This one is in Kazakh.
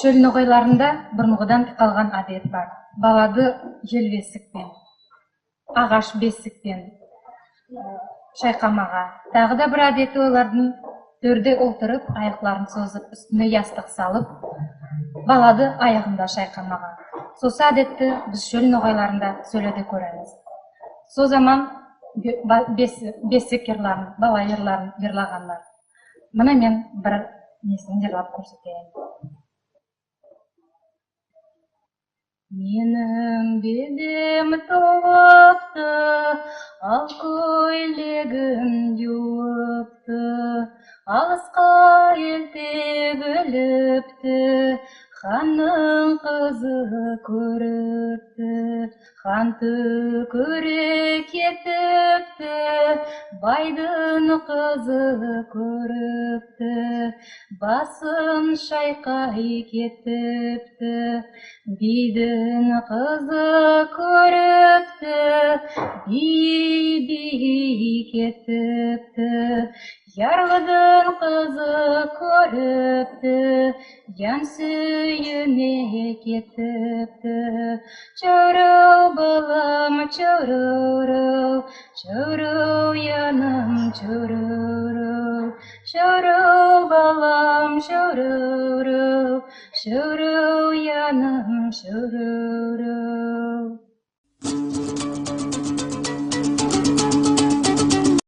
шөл ноғайларында бұрынғыдан қалған әдет бар. Балады жел бесікпен ағаш бесікпен шайқамаға. Тағы да бір әдеті олардың төрде отырып аяқтарын созып үстіне ястық салып балады аяғында шайқамаға. Сосы әдетті біз шөл ноғайларында сөйледе көреміз. Сол заман бесік ерларын бала ерларын жырлағандар міне мен бір несін жырлап көрсетейін. Менің бедем тоқты ал көйлегін жуыпты алысқа елте біліпті ханның қызы көріпті. Хан көре кетіпті байдың қызы көріпті басын шайқай кетіпті. Бидің қызы көріпті би би кетіпті. Ярғыдың қызы көріпті, ян сүйіне кетіпті. Чөріу балам, чөріу, чөріу Şuru balım şururu, şuru yanım şururu.